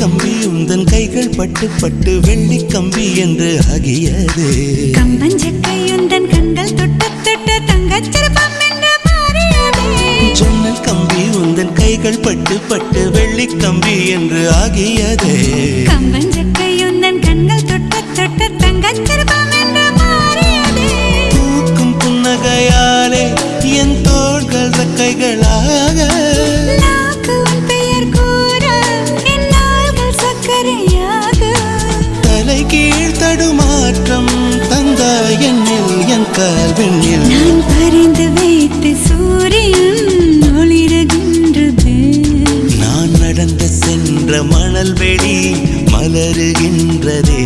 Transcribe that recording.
கம்பி உந்தன் கைகள் பட்டு பட்டு வெள்ளி கம்பி என்று ஆகியது கம்பஞ்சக்கையுந்தன் கண்கள் தொட்டு தொட்டு தங்கச் சிற்பம் என்று மாறியதே. ஜன்னல் கம்பி உந்தன் கைகள் பட்டு பட்டு வெள்ளி கம்பி என்று ஆகியது கம்பஞ்சக்கையுந்தன் கண்கள் தொட்டு தொட்டு தங்கச் சிற்பம் என்று மாறியதே. பூக்கும் புன்னகையாலே என் தோள்கள் ரெக்கைகளாக என் கால்வெண்ணில் நான் பறிந்து வைத்து சூரியன் ஒளிருகின்றது. நான் நடந்து சென்ற மணல் வெளி மலருகின்றதே.